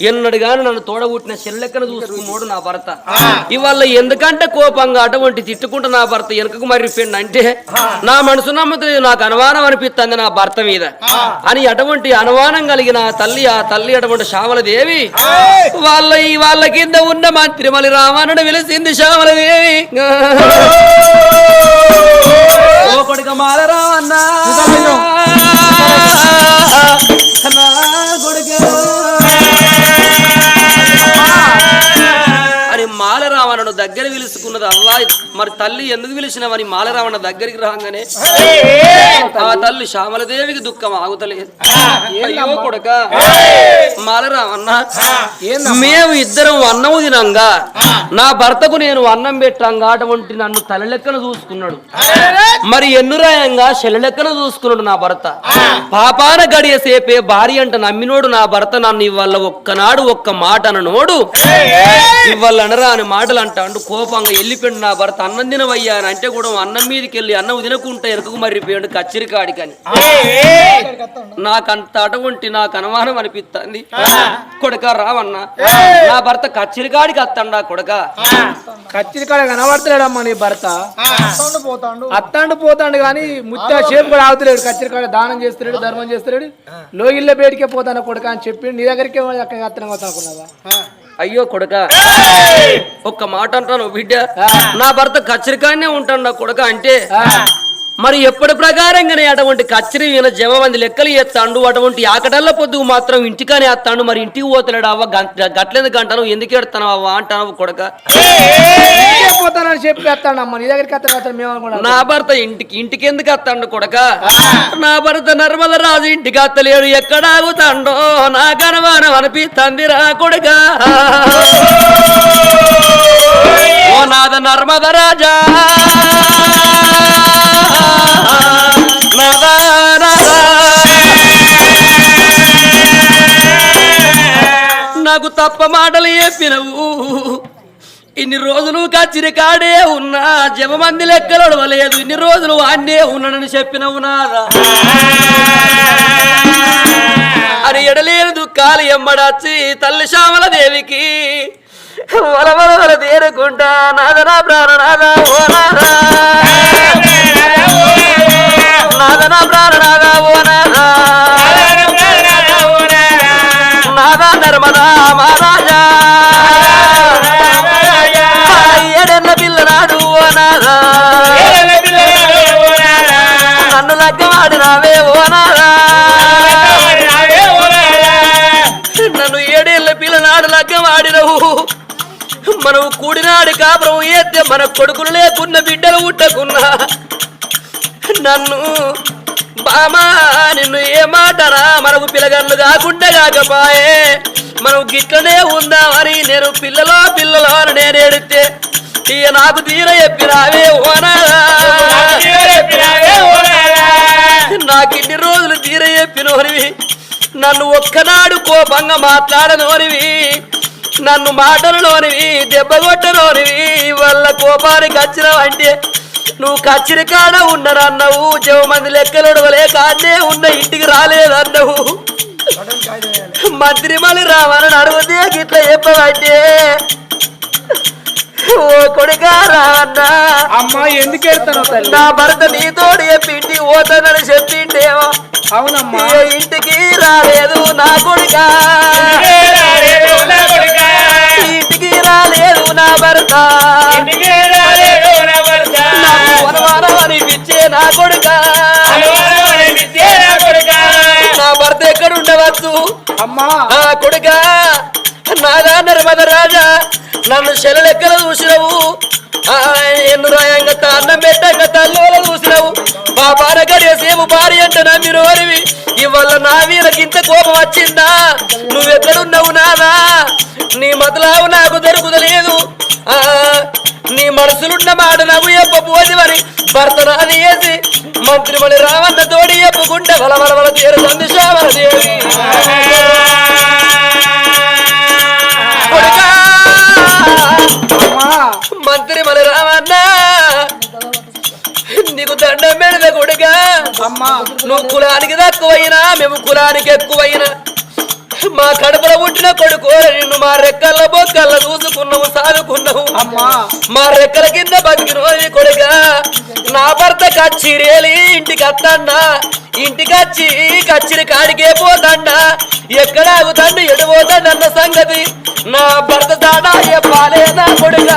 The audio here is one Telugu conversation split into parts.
ఎన్నడు గాని నన్ను తోడబుట్టిన చెల్లెక్కను చూసుకున్నాడు నా భర్త. ఇవాళ ఎందుకంటే కోపంగా అటువంటి తిట్టుకుంటూ నా భర్త వెనుకకు మర్రిపోయింది అంటే నా మనసు నమ్మలేదు నాకు అనుమానం అనిపిస్తుంది నా భర్త మీద. అని అటువంటి అనుమానం కలిగిన తల్లి ఆ తల్లి అటువంటి శ్యామలదేవి వాళ్ళ ఈ వాళ్ళ కింద ఉన్న మంత్రి మలి రామానుడు వెలిసింది శ్యామలదేవి. ఓ కొడుక దగ్గర పిలుచుకున్నది అవ్వా మరి తల్లి ఎందుకు పిలిచినవని మాలరావణ దగ్గరికి రాగానే ఆ తల్లి శ్యామలదేవికి దుఃఖం ఆగుతలేదు. అయ్యో కొడక మాలరావన్న మేము ఇద్దరం అన్నము తినంగా. నా భర్తకు నేను అన్నం పెట్టంగా అటువంటి నన్ను తల లెక్కన చూసుకున్నాడు మరి ఎన్నురాయంగా శల లెక్కన చూసుకున్నాడు నా భర్త. పాపాన గడియ సేపే భార్య అంట నమ్మినోడు నా భర్త నన్ను ఇవాళ ఒక్కనాడు ఒక్క మాట అననోడు ఇవాళ అనరా అని మాటలు అంటాడు కోపంగా వెళ్ళిపోయాడు నా భర్త అన్నం తినవయ్యా అని అంటే కూడా అన్నం మీదకి వెళ్ళి అన్నం తినకుంటే ఎరుకకు మర్రిపోయాడు కచ్చిరికాడికని నాకంత అటువంటి నాకు అనుమానం అనిపిస్తుంది కొడక రావన్నా. నా భర్త కచ్చిరికాడికి అత్తండా కొడక? కచ్చిరికాడ కనబడతలేడమ్మా నీ భర్త. అత్తాండు పోతాడు. కానీ ముత్త షేపు కూడా ఆగుతలేడు. కచ్చిరికాడ దానం చేస్తున్నాడు ధర్మం చేస్తున్నాడు లోగిళ్ళ బయటికే పోతాను కొడుక అని చెప్పి నీ దగ్గరికే అక్కడ అత్తనం వస్తా అనుకున్నావా అయ్యో కొడక. ఒక్క మాట అంటాను బిడ్డ నా భర్త కచ్చరికానే ఉంటాడు కొడక అంటే. మరి ఎప్పటి ప్రకారంగానే అటువంటి కచ్చరి ఈయన జమ మంది లెక్కలు ఎత్తాండు అటువంటి ఆకటల్ల పొద్దుకు మాత్రం ఇంటికానే ఎత్తాండు మరి ఇంటికి పోతలేడు అవ్వ గంట- గట్లేందుకు అంటాను ఎందుకు ఎడతాను అవ్వ అంటాను కొడక? వస్తాడు నీ దగ్గరికి అత్తను వస్తాడు మేము అనుకున్నాం నా భర్త ఇంటికి ఇంటికి ఎందుకు అత్తాండు కొడక? నా భర్త నర్మల రాజు ఇంటికి అత్తలేడు ఎక్కడ ఆగుతాండో నా కనవానం అనిపిస్తుంది రా కొడక నాద నర్మద రాజా నాకు తప్ప మాటలు చెప్పినవు. ఇన్ని రోజులు కచ్చిరికాడే ఉన్నా జపమంది లెక్కలు అడవలేదు. ఇన్ని రోజులు వాన్నే ఉన్నానని చెప్పినవు నాదా అని ఎడలేని దుఃఖాలు ఎమ్మడచ్చి తల్లి శ్యామల దేవికి వలవల వల తేరుకుంటా నాదనా ప్రాణనాదా ఓ నాదా నాదనా ప్రాణనాదా ఓ నాద నాద నర్మదా మహారాజా. ఎడెన్న పిల్లనాడు ఓ నాద నన్ను లగ్గమాడినావే ఓ నాదా మనం కూడినాడు కాపురం ఏతే మన కొడుకులు లేకున్న బిడ్డలు ఉట్టకున్నా. నన్ను బామా నిన్ను ఏ మాటరా మనకు పిల్లగన్ను కాకుండా కాకపాయే. మనం గిట్లనే ఉందామని నేను పిల్లలో పిల్లలో అని నేను ఎడితే ఇక నాకు తీర చెప్పిరావే ఓనారా నాకు ఇన్ని రోజులు తీర చెప్పినోనివి నన్ను ఒక్కనాడు కోపంగా మాట్లాడనోనివి నన్ను మాటలలోనివి దెబ్బగొట్టనోనివి వల్ల కోపానికి వచ్చినావంటే నువ్వు కచ్చిరి కాడ ఉన్నరన్నావు జవ మంది లెక్కలొడవలే కాదే ఉన్న ఇంటికి రాలేదన్నావు. మంత్రి మళ్ళీ రావాలని అడిగితే గిట్ల చెప్పవంటే ఓ కొడుకా రావన్నా అమ్మ ఎందుకు వెళ్తాను నా భర్త నీతోడు చెప్పిండి ఓతనని చెప్పిండేమో అవునమ్మా. ఇంటికి రాలేదు నా కొడుకా. నా కొడుకా నా భర్త ఎక్కడ ఉండవచ్చు అమ్మా. ఆ కొడుకా? నాగా నర్మద రాజా? నన్ను శలలెక్కల చూసినవు. ఎన్ను రాయంగా అన్నం పెట్టంగా తల్లోల చూసినవు? పాపాన గడిసేపు భార్య అంటే నమ్మిన వారివి ఇవాళ నా వీళ్ళకి ఇంత కోపం వచ్చిందా? నువ్వెక్కడున్నావు నాదా నీ మతలావు నాకు దొరుకుతలేదు. నీ మనసులున్న మాట నాకు చెప్పబోదివని భర్త నాది వేసి మంత్రిమణి రావన్న తోడి ఎప్పుకుంటే వల వల తీరు సందిశావల దేవి. మేము కులానికి ఎక్కువైనా మా కడుపులో పుట్టిన కొడుకు నిన్ను మా రెక్కల బొక్కల చూసుకున్నావు సాదుకున్నావు అమ్మా. మా రెక్కల కింద బతికిన కొడుక. నా భర్త కచ్చిరేలి ఇంటికి అత్తన్నా ఇంటికి వచ్చి కచ్చిరి కాడికే పోతాండా. ఎక్కడ ఆగుతాండు ఎడు పోతాండు అన్న సంగతి నా భర్త తాడా పాలే నా కొడుక.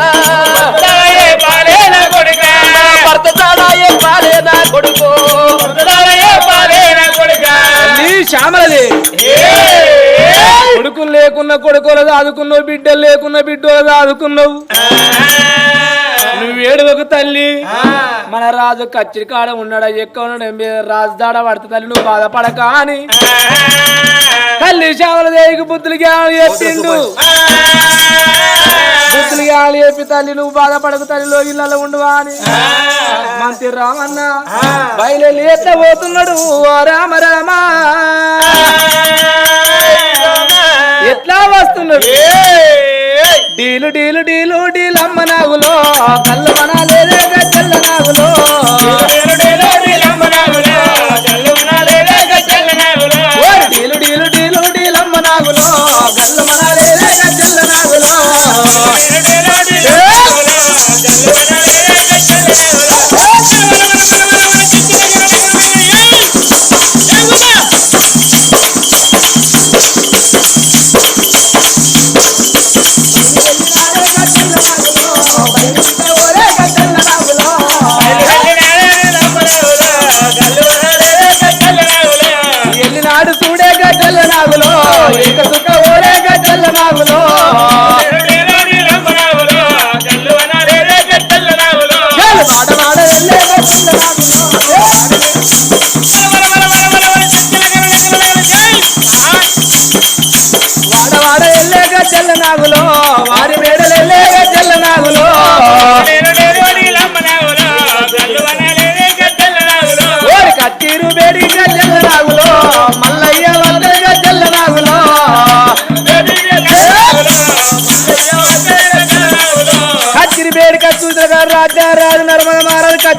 నా భర్త తాడా పాలే నా కొడుకు. నీ శ్యామలది. కొడుకులు లేకున్న కొడుకులు ఆదుకున్నావు బిడ్డలు లేకున్న బిడ్డలు ఆదుకున్నావు నువ్వు ఏడువకు తల్లి మన రాజు కచ్చిరి కాడ ఉన్నాడా ఎక్కువ ఉన్నాడు రాజు దాడ పడుతుంది తల్లి నువ్వు బాధపడక అని. తల్లి శ్యామలదేవికి బుద్ధులు జ్ఞానం చెప్పిండు బుద్ధులు జ్ఞానం చెప్పి తల్లి నువ్వు బాధపడకు తల్లిలో ఇళ్ళలో ఉండువా అని. మంత్రి రామన్న బయలు ఎత్త పోతున్నాడు ఓ రామ రామ. ఎట్లా వస్తున్నాడు? డీలు డీలు డీలు డీలు అమ్మ నాగులో. కళ్ళ మనాలేదే గజ్జల్ల నాగులో. డీలు డీలు డీలు డీలు అమ్మ నాగులో. కళ్ళ మనాలేదే గజ్జల్ల నాగులో.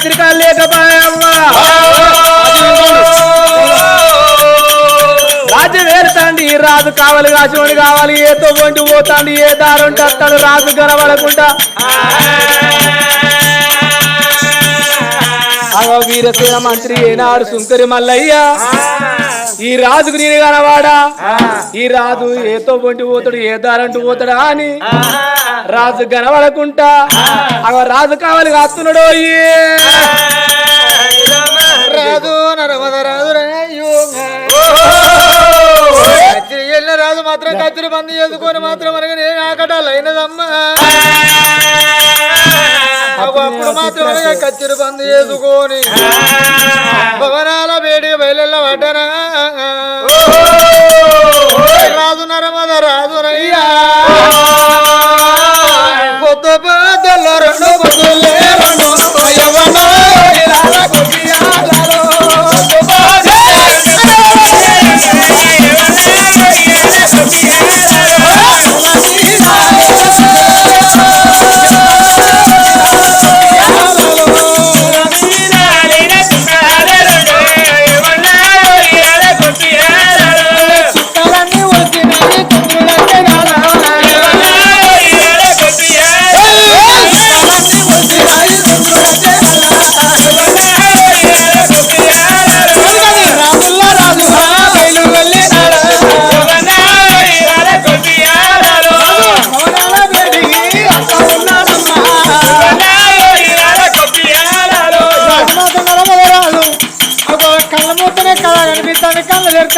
పత్రిక కత్తిరికాయలు రాజు వేరుతాండి రాజు కావాలి కాచుకొని కావాలి ఏతో వంటి పోతాండి ఏ దారుంటే అత్తడు రాజు గనబడకుండా అగో వీరసేన మంత్రి ఏనాడు సుంకరి మల్లయ్య. ఈ రాజుకు నేను కనవాడా? ఈ రాజు ఏతో వంటి పోతాడు ఏ దారంటూ పోతాడా అని. రాజు కనబడకుంటా అగో రాజు కావాలి కాస్తున్నాడు రాదు నరమద కత్తిరి వెళ్ళిన రాదు మాత్రం కత్తిరి బంద్ చేసుకొని మాత్రం మనకి నేను ఆకటాలు అయినదమ్మా. అప్పుడు మాత్రం అనగా కత్తిరి బంద్ చేసుకొని భవనాల వేడిగా బయలు పడ్డనా.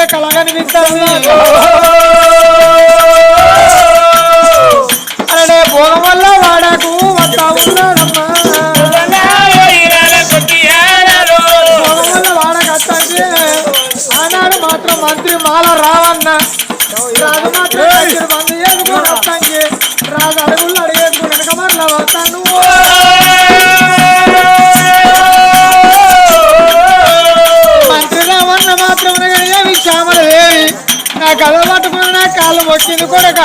కళ కనిపిస్తాను అరే భోగం వల్ల వాడకు వస్తా ఉన్నాడమ్మా ఆనాడు మాత్రం మంత్రి మాల రావన్న. రాజు మాత్రం మంది చేసుకొని వస్తాంగి రాజు అడుగులు అడిగేసుకుని వెనక మరలా వస్తాను. కళ్ళ పట్టుకున్న కాలు మొక్కింది కొడక.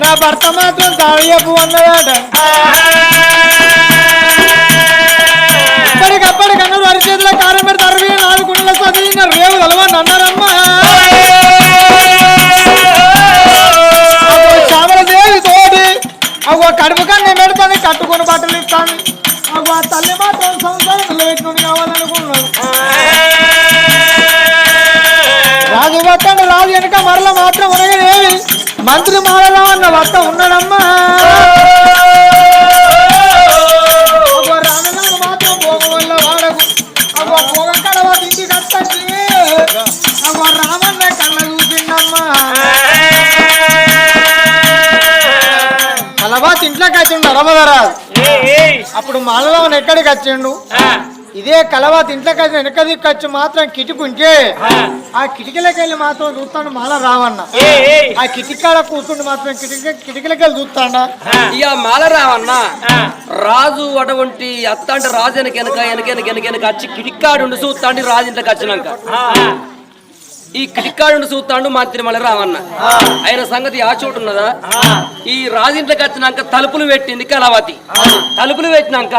నా భర్త మాత్రం తాళియపు అన్నదాట. ఇప్పటికప్పటికన్నా వారి కారం పెడితే నాలుగు గుండెల చదివిన రేవు కలవని తోటి అవు కడుపు కన్నా పెడుతుంది కట్టుకుని బట్టలు ఇస్తాను అవు ఆ తల్లి మాత్రం సంసారం నుండి కావాలనుకున్నాను రాజు వస్తాడు రాజు వెనుక మరల మాత్రం ఉనగనేవి మంత్రి ఉన్నాడమ్మా. రామన్న కళ్ళ చూసిండమ్మా కలబాత్ ఇంట్లోకి వచ్చిండు రమధరాజు అప్పుడు మాలరావు ఎక్కడికి వచ్చిండు? ఇదే కలవాత్ ఇంట్లోకి వెనక దిక్కొచ్చి మాత్రం కిటికుంటే ఆ కిటికీలకి వెళ్ళి మాత్రం చూస్తాడు మాల రావన్న. ఆ కిటికాడ కూర్చుండి మాత్రం కిటికీ కిటికీలకి వెళ్ళి చూస్తాడా. ఇక మాలరావన్న రాజు అటువంటి అత్త అంటే రాజు వెనక వెనక వెనక వెనక వెనక వెనక వచ్చి కిటిక్కాడు చూస్తాండి రాజు ఇంట్లోకి వచ్చినాక ఈ కిటిక్కాడు చూస్తాడు మంత్రి మళ్ళీ రావన్న. ఆయన సంగతి ఆ చోటు ఉన్నదా? ఈ రాజింట్లోకి వచ్చినాక తలుపులు పెట్టింది కలవతి. తలుపులు పెట్టినాక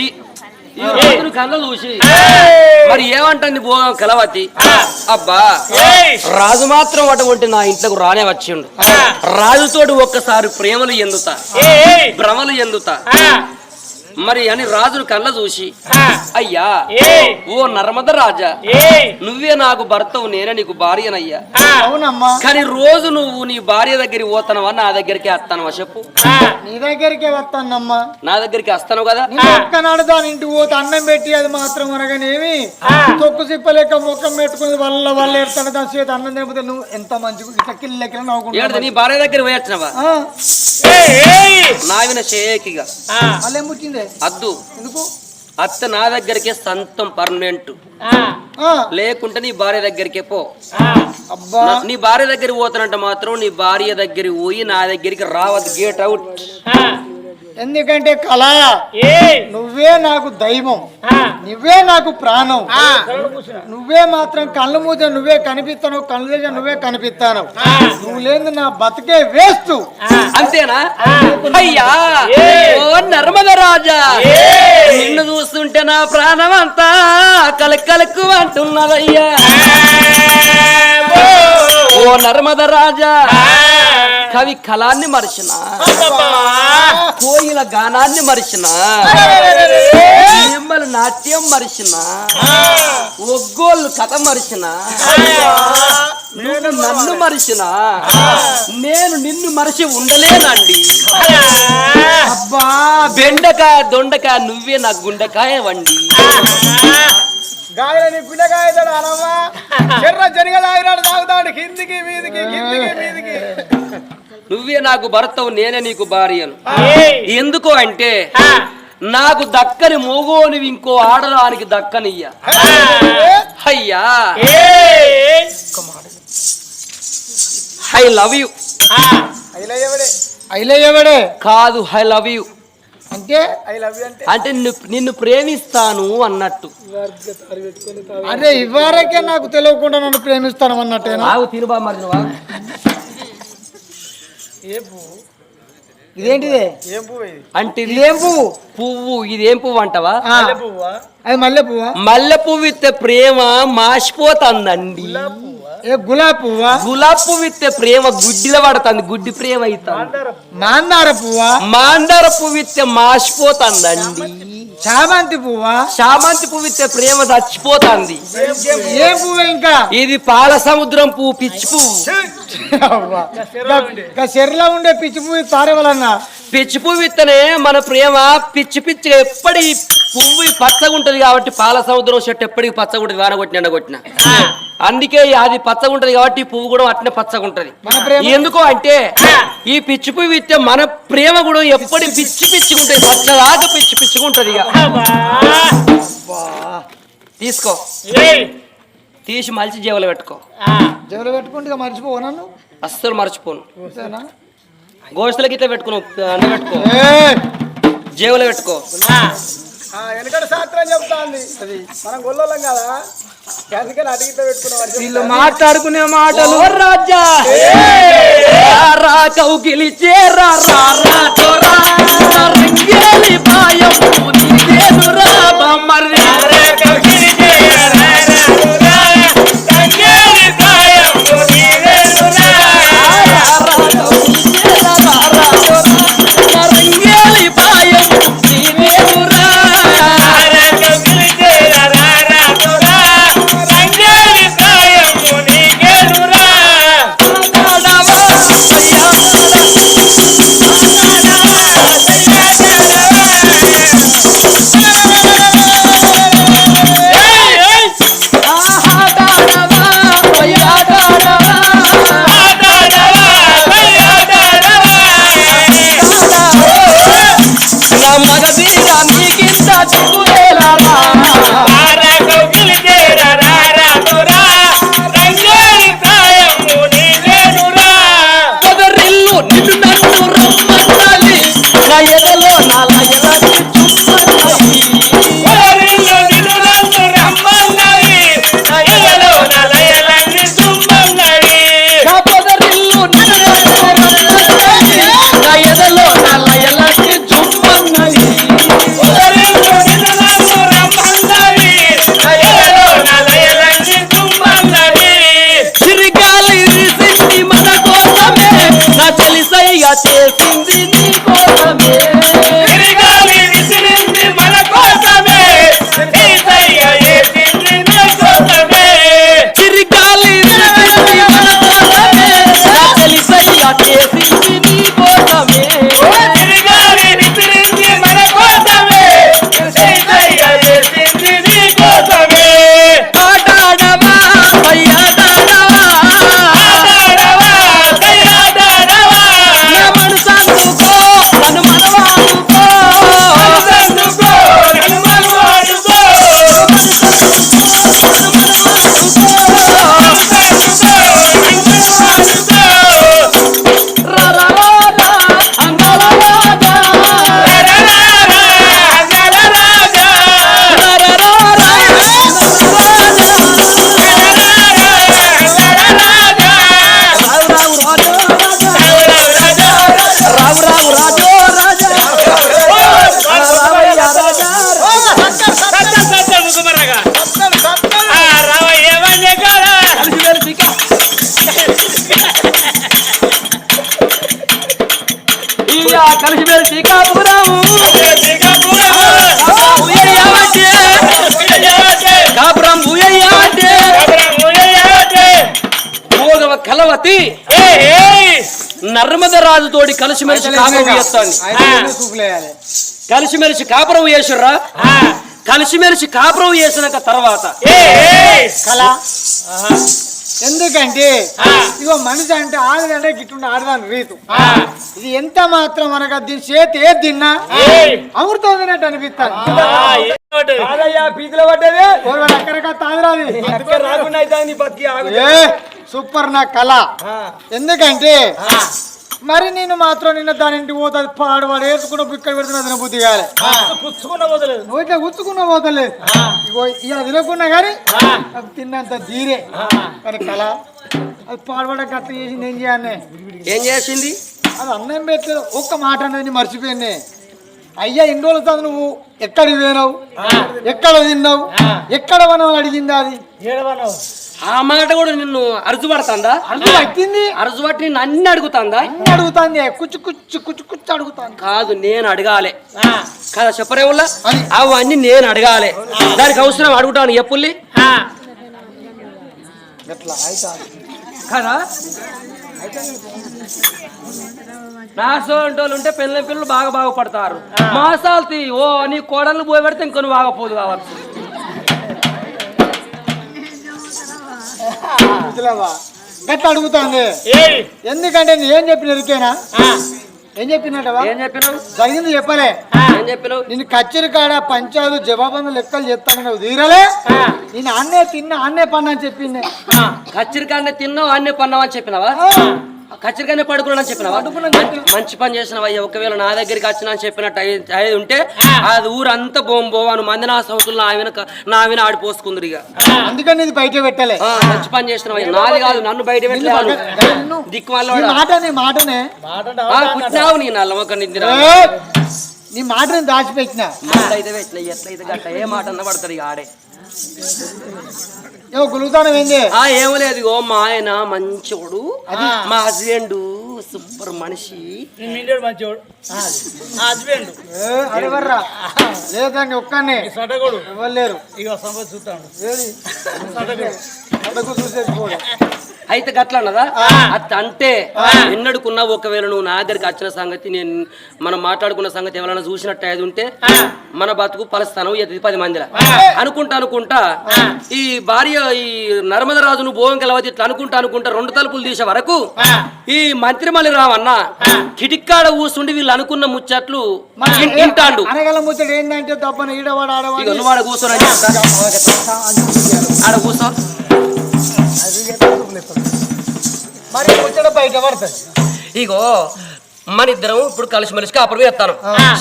ఈ ఈ రాజును కళ్ళ చూసి. మరి ఏమంటుంది భో కలవతి? అబ్బా రాజు మాత్రం అటువంటి నా ఇంట్లోకి రానే వచ్చిండు. రాజుతోటి ఒక్కసారి ప్రేమలు ఎందుతా? భ్రమలు ఎందుతా? మరి అని రాజును కళ్ళ చూసి అయ్యా ఓ నర్మద రాజా నువ్వే నాకు భర్తవు నేనే నీకు భార్యనయ్యా. అవునమ్మా. కానీ రోజు నువ్వు నీ భార్య దగ్గరికి పోతానవా నా దగ్గరికి వస్తానవా చెప్పు. నీ దగ్గరికే వస్తానమ్మా నా దగ్గరికి వస్తాను కదా. ఒక్కనాడు దాని ఇంటికి పోతే అన్నం పెట్టి అది మాత్రం అనగానేమి? తొక్కు సిప్పలేక ముఖం పెట్టుకుని వాళ్ళ వాళ్ళు ఎడతాడు దాని చేతి అన్నం తినకపోతే నువ్వు ఎంత మంచిగా ఇట్లా నవ్వుకుంటా నీ భార్య దగ్గర పోయొచ్చినవా నావిన మళ్ళీ ఏం పుట్టిందే? అద్దు. ఎందుకు? అత్త నా దగ్గరికే సంతం పర్మనెంట్. ఆ, లేకుంటే నీ భార్య దగ్గరికే పో. అబ్బా. నా- నీ భార్య దగ్గరికి పోతానంటే మాత్రం నీ భార్య దగ్గరికి పోయి నా దగ్గరికి రావద్దు గేట్ అవుట్ ఎందుకంటే కళ నువ్వే నాకు దైవం. నువ్వే నాకు ప్రాణం. నువ్వే మాత్రం కళ్ళు మూత నువ్వే కనిపిస్తాను కళ్ళు తెరిచి నువ్వే కనిపిస్తాను నువ్వు లేదు నా బతికే వేస్ట్. అంతేనా? అయ్యా ఓ నర్మద రాజా నిన్ను చూస్తుంటే నా ప్రాణం అంతా కలకలకు అంటున్నదయ్యా. ఓ నర్మద రాజా కవి కళాన్ని మరిచిన. కోయిల గానాన్ని మరిచిన. నిమ్మల నాట్యం మరిచిన. ఒగ్గోళ్ళు కథ మరిచిన. నువ్వు నన్ను మరిచిన. నేను నిన్ను మరిచి ఉండలేనండి. అబ్బా బెండకాయ దొండకాయ నువ్వే నా గుండెకాయ వండి గాయలని పిల్లగాయ అనమ్మా చెర్ర జనగలాగినాడు తాగుతాడు. కిందికి మీదికి కిందికి మీదికి. నువ్వే నాకు భర్తవు నేనే నీకు భార్యను. ఎందుకు అంటే నాకు దక్కని మోగోనివి ఇంకో ఆడదానికి దక్కనియ్య. అయ్యా. I love you. అయిలయ్యవడే కాదు ఐ లవ్ యు. అంటే ఐ లవ్ యూ అంటే అంటే నిన్ను- ప్రేమిస్తాను అన్నట్టు. అరే ఇవ్వరకే నాకు తెలియకుండా నన్ను ప్రేమిస్తాను అన్నట్టేనా? ఆగు తిరుబా మరి నువ్వు ఇదేంటిది? అంటే ఇది పువ్వు? పువ్వు ఇదేం పువ్వు అంటావా? ఆ, అది మల్లె పువ్వా? మల్లె పువ్వు ఇస్తే ప్రేమ మాసిపోతుందండి. ఏ గులాబీ పువ్వా? గులాబ్ పువ్వు ఇస్తే ప్రేమ గుడ్డిలో పడుతుంది గుడ్డి ప్రేమ అవుతుంది. మాందార పువ్వా? మాందార పువ్వు? ఇస్తే మాసిపోతుందండి. చామంతి పువ్వా? చామంతి పువ్వు ఇస్తే ప్రేమ చచ్చిపోతుంది. ఏం పువ్వు ఇంకా? ఇది పాల సముద్రం పువ్వు పిచ్చి పువ్వు. చెర్లో ఉండే పిచ్చి పువ్వు తారే వలన పిచ్చి పువ్వు ఇస్తేనే మన ప్రేమ. పిచ్చి పిచ్చిగా ఎప్పటి పువ్వు పచ్చగా ఉంటది కాబట్టి పాల సముద్రం చెట్టు ఎప్పటికి పచ్చగా ఉంటది వాన కొట్టిన ఎండ కొట్టిన అందుకే అది పచ్చగా ఉంటది కాబట్టి పువ్వు కూడా అట్నే పచ్చగా ఉంటది మన ప్రేమ? ఎందుకు అంటే ఈ పిచ్చి పువ్వు ఇస్తే మన ప్రేమ కూడా ఎప్పటి పిచ్చి పిచ్చిగా ఉంటది పచ్చదాకా పిచ్చి పిచ్చిగా ఉంటది ఇక తీసుకో. తీసి మలిచి జేబులో పెట్టుకో. జేబులో పెట్టుకుంటే మర్చిపోవు నన్ను? అస్సలు మర్చిపోను. చూసానా? గోస్తులకి ఇట్లా పెట్టుకున్నావు అన్న పెట్టుకో ఏయ్! జేబులో పెట్టుకో వెనకటి శాస్త్రం చెప్తాంది మనం గొల్లోలం కదా అందుకని అడిగితే పెట్టుకున్నాం వీళ్ళు మాట్లాడుకునే మాటలు రాజా రా కౌగిలి చేరా రా రా పాయం కలిసి ఉయ్యయ్యావంటే కాపురం ఉయ్యయ్యావంటే భోగవ కలవతి. నర్మద రాజుతోటి కలిసిమెలిసి కాపురం చేస్తాను. కలిసిమెలిసి కాపురం చేసిర్రా? కలిసిమెలిసి కాపురం చేసినాక తర్వాత. కళ. ఎందుకంటే ఇగో మనిషి అంటే ఆడదంటే గిట్టుండి ఆడదాని రీతు. ఇది ఎంత మాత్రం మనకు దీని చేతి ఏది తిన్నా అమృతం అనిపిస్తాను పీతిలో పడ్డది. అక్కడికి తాగరాది. రాకుండా ఏ సూపర్ నా కళ. ఎందుకంటే మరి నేను మాత్రం నిన్న దాని ఇంటికి పోతుంది పాడవాడు వేసుకున్న ఇక్కడ పెడుతున్నా తిన బుద్ధి కాలే. పుచ్చుకున్న వదలేదు నువ్వు ఇట్లా ఉచ్చుకున్నా పోతలేదు. ఇగో ఇలా తినకున్నా కానీ అది తిన్నంత ధీరే. కానీ కళ అది పాడబడ గట్ట చేసింది ఏం చేయాలి ఏం చేసింది? అది అన్నం పెట్టలేదు. ఒక్క మాట అనేది మర్చిపోయింది అయ్యా ఇన్ని రోజుల తర్వాత నువ్వు ఎక్కడికి పోయినావు? ఎక్కడ తిన్నావు? ఎక్కడ మనం అడిగింది అది? ఏడవనవు ఆ మాట కూడా నిన్ను అరుజు పడుతుందా అంత పట్టింది. అరుజు పట్టి నిన్ను అన్ని అడుగుతాందా? అన్ని అడుగుతాంది. కుచ్చు కుచ్చు కుచ్చు కుచ్చు అడుగుతాంది. కాదు నేను అడగాలి. కదా చెప్పరేవుల్లా. అవన్నీ నేను అడగాలి. దానికి అవసరం అడుగుతాను ఎప్పుల్లి? కదా? నాసోంటోళ్ళు ఉంటే పిల్లల పిల్లలు బాగా బాగుపడతారు. మాసాలు తీ ఓ నీ కోడలు పోయి పెడితే ఇంకొన్ని బాగపోదు కావచ్చు. గట్ల అడుగుతాంది. ఎందుకంటే నేను ఏం చెప్పిన ఎరికేనా? ఏం చెప్పినట్టవా ఏం చెప్పినావు? జరిగింది చెప్పలే. ఏం చెప్పినావు? నిన్ను కచ్చరి కాడ పంచాలు జవాబందు లెక్కలు చెప్తాను నువ్వు తీరలే. నేను అన్నే తిన్నా అన్నే పన్నా అని చెప్పింది. కచ్చరికాయనే తిన్నావు అన్నీ పన్నావు అని చెప్పినావా? కచ్చరికాయనే పడుకున్నాను అని చెప్పినావా మంచి పని చేసినావు అయ్యా ఒకవేళ నా దగ్గరికి వచ్చినా అని చెప్పినట్టు అయి- అయి ఉంటే అది ఊరంతా బోంబోవాను మంది నా సౌకులు నా వెనక నా విన ఆడిపోసుకుందరు ఇక. అందుకని ఇది బయట పెట్టలే. మంచి పని అయ్యా నాది కాదు నన్ను బయట పెట్టలేదు దిక్కు వల్ల నీ మాటనే మాటనే. పుట్టినావు నీ నల్లమొక్క నిద్ర నీ మాటని దాచిపెట్టిన? అయితే పెట్టిన ఎట్లయితే గట్ట ఏ మాట అన్న పడతారు ఇక ఆడే. గులుగుతానం ఏంది? ఆ ఏమో లేదు మా ఆయన మంచోడు. మా హస్బెండ్ సూపర్ మనిషి. మిండేడు మంచివాడు హస్బెండ్. ఏ, అడవర్రా లేదండి ఒక్కనే. సటగోడు. ఎవరు లేరు. ఇక సంపద చూస్తాడు చూసేది కూడా అయితే గట్ల అన్నదా? అత్త అంటే ఎన్నడుకున్నా ఒకవేళ నువ్వు నా దగ్గరికి వచ్చిన సంగతి నేను మనం మాట్లాడుకున్న సంగతి ఎవరైనా చూసినట్టు అది ఉంటే మన బతుకు పలస్తాను ఎది పది మందిలా. అనుకుంటా అనుకుంటా ఈ భార్య ఈ నర్మద రాజును భోగం కలవతి ఇట్లా అనుకుంటా అనుకుంటా రెండు తలుపులు తీసే వరకు ఈ మంత్రి మళ్ళీ రావన్న కిటిక్కాడ కూసుండి వీళ్ళు అనుకున్న ముచ్చట్లు అనగల ఏంటంటే దబ్బన ఈడవాడు ఇక ఆడవాడు నువ్వు ఆడ కూర్చో మరి ముచ్చట బయట పడుతుంది. ఇగో మన ఇద్దరం ఇప్పుడు కలిసిమెలిసి కాపురం చేస్తాను.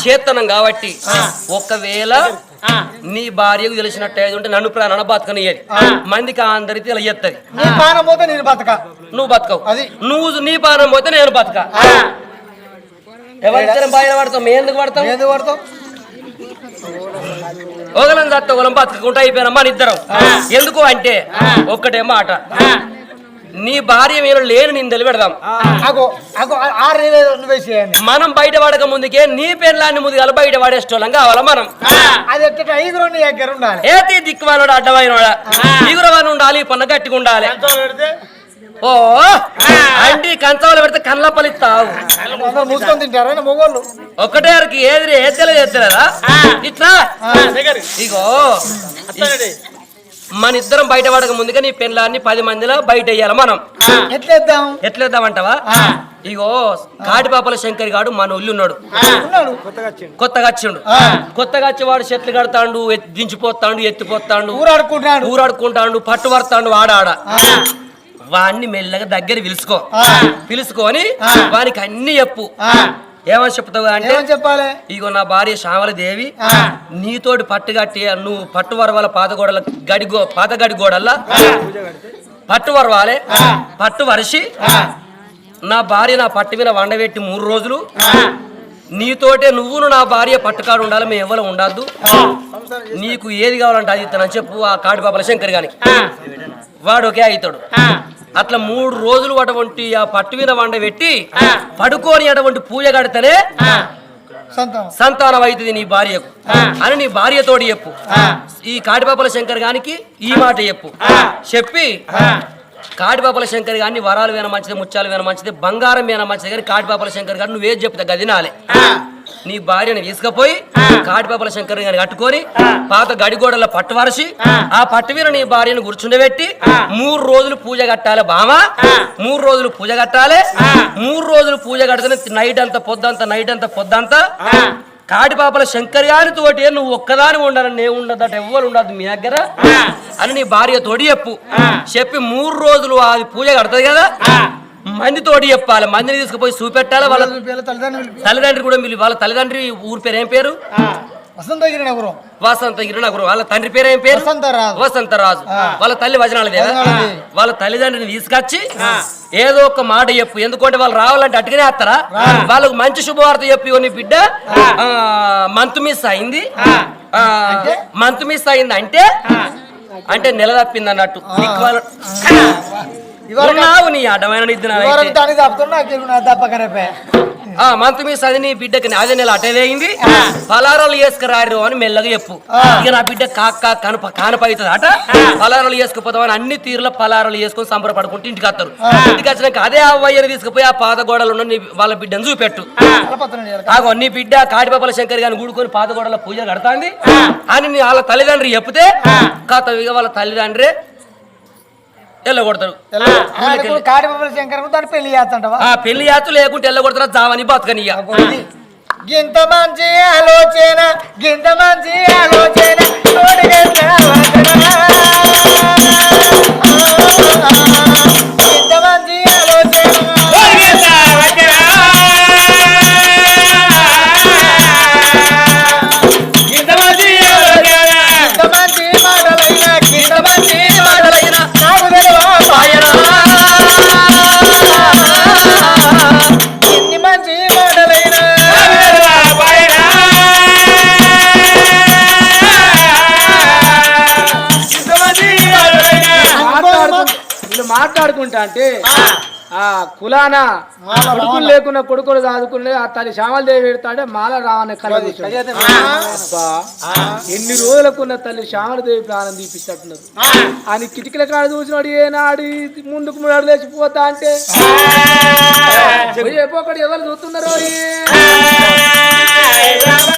చేస్తున్నాం కాబట్టి ఒకవేళ నీ భార్యకు తెలిసినట్టు ఏది ఉంటే నన్ను ప్రాణాన బతకనియ్యేది. మందికి అందరికి తెలియత్తది నీ పానం పోతే నేను బతక. నువ్వు బతకవు. అది. నువ్వు నీ పానం పోతే నేను బతక. ఎవరిద్దరం బాగా పడతాం మేము ఎందుకు పడతాం ఏది పడతావు? ఒకలం చత్త ఒకలం బతకకుండా అయిపోయినా మన ఇద్దరం. ఎందుకు అంటే ఒక్కటే మాట. నీ భార్య మీద లేని నేను చేయండి. మనం బయట పడక ముందుకే నీ పెళ్ళాన్ని ముందుగా బయట పడేస్తోళ్ళం కావాలా మనం? ఏతి దిక్కువాడు అడ్డమైన ఇగురవాడు ఉండాలి పన్న గట్టిగా ఉండాలి. ఓ అండి కంచంలో పెడితే మొగోళ్ళు. ఒక్కటే అరికి ఏది చేస్తారా ఇట్లా? ఇగో. మన ఇద్దరం బయట పడక ముందుగా నీ పెళ్ళాన్ని పది మందిలో బయట వేయాలి మనం. ఎట్లేద్దాం? ఎట్లేద్దామంటావా? ఇగో కాటిపాపల శంకర్ గాడు మన ఒళ్ళు ఉన్నాడు. ఉన్నాడు. కొత్తగా వచ్చిండు. కొత్తగా వచ్చేవాడు చెట్లు కడతాండు ఎత్తి దించిపోతాండు ఎత్తిపోతాండు ఊరాడుకుంటున్నాడు. ఊరాడుకుంటాండు పట్టు పడతాండు వాడాడ వాడిని మెల్లగా దగ్గర పిలుచుకో. పిలుచుకొని వానికి అన్ని చెప్పు. ఏమని చెప్తావు అంటే చెప్పాలి? ఇగో నా భార్య శ్యామల దేవి నీతోటి పట్టు కట్టి నువ్వు పట్టు వరవాల పాత గోడల గడి పాత గడి గోడల్లా పట్టు వరవాలే పట్టు వరిసి నా భార్య నా పట్టు మీద వండబెట్టి మూడు రోజులు నీతోటే నువ్వును నా భార్య పట్టుకాడు ఉండాలి మేము ఎవరు ఉండద్దు. నీకు ఏది కావాలంటే అది ఇస్తానని చెప్పు ఆ కాడి బాబల శంకర్ గానికి. వాడు ఒకే అవుతాడు అట్లా మూడు రోజులు అటువంటి ఆ పట్టు మీద వండబెట్టి పడుకోని అటువంటి పూజ కడితేనే సంతానం. సంతానం అవుతుంది నీ భార్యకు. అని నీ భార్యతోటి చెప్పు. ఈ కాటిపాపల శంకర్ గానికి ఈ మాట చెప్పు. చెప్పి కాటిపాపల శంకర్ గారిని వరాలు వేన మంచిది ముత్యాలు వేన మంచిది బంగారం వేన మంచిది కానీ కాటిపాపల శంకర్ గారిని నువ్వేది చెప్తా గదినాలే నీ భార్యని తీసుకుపోయి కాటిపాపల శంకర్ గారిని కట్టుకొని పాత గడిగోడల పట్టు వరసి ఆ. పట్టు మీద నీ భార్యను కూర్చుండబెట్టి మూడు రోజులు పూజ కట్టాలి బామ మూడు రోజులు పూజ కట్టాలి. మూడు రోజులు పూజ కడితే నైట్ అంతా పొద్దంతా నైట్ అంతా పొద్దంతా కాటిపాపల శంకర్ గారి తోటి నువ్వు ఒక్కదాని ఉండాలని నేను ఉండదట ఎవ్వరు ఉండదు మీ దగ్గర అని నీ భార్య తోడి చెప్పు చెప్పి మూడు రోజులు అది పూజ కడతది కదా. మంది తోటి చెప్పాలి. మందిని తీసుకుపోయి చూపెట్టాలి వాళ్ళ తల్లిదండ్రి కూడా మిలి వాళ్ళ తల్లిదండ్రి ఊరి పేరు ఏం పేరు వసంతగిరి నగరం వాసంత గిరినగరం. వాళ్ళ తండ్రి పేరు ఏం పేరు? వసంతరాజు. వాళ్ళ తల్లి వచనాలదేవి. వాళ్ళ తల్లిదండ్రిని తీసుకొచ్చి ఏదో ఒక మాట చెప్పు. ఎందుకంటే వాళ్ళు రావాలంటే అటుకనే వస్తారా వాళ్ళకు మంచి శుభవార్త చెప్పి నీ బిడ్డ. మంతు మిస్ అయింది. మంతు మిస్ అయింది అంటే అంటే నెల తప్పింది అన్నట్టు నీ అడ్డమైన దానికి తప్పుతున్నా ఆ మంతు మీ సది నీ బిడ్డకి అదే నెల అటే వేయింది పలారాలు వేసుకురారు అని మెల్లగా చెప్పు. ఇక నా బిడ్డ కాక కనప కానపవుతుంది అట పలారాలు వేసుకుపోతామని అన్ని తీరులో పలారాలు వేసుకొని సంబరపడుకుంటూ ఇంటికి వస్తారు. ఇంటికి వచ్చినాక అదే అవ్వయ్యని తీసుకుపోయి ఆ పాత గోడలు ఉన్న వాళ్ళ బిడ్డను చూపెట్టు. ఆగో నీ బిడ్డ కాటిపాపల శంకర్ గారిని కూడుకొని పాత గోడల పూజ కడతాంది. అని నీ వాళ్ళ తల్లిదండ్రి చెప్తే కాత వాళ్ళ తల్లిదండ్రి ఎల్లగొడతారు బాబుల శంకర్ దాన్ని పెళ్ళి చేస్తంటవా? ఆ పెళ్ళి యాత్ర లేకుంటే ఎల్లగొడతారా జావని బతకనియ్య. గింత మంచి ఆలోచన గింత మంచి ఆలోచన కులాన కొడుకులు లేకున్నా కొడుకులు చదువుకునే ఆ తల్లి శ్యామలదేవి పెడతా అంటే మాల కళ అబ్బా ఎన్ని రోజులకున్న తల్లి శ్యామలదేవి ప్రాణం తీపిస్తట్టున్నారు అని కిటికల కాడ చూసినాడు ఏనాడు ముందుకు ముడాడు లేచిపోతా అంటే ఎప్పుడు ఎవరు చూస్తున్నారు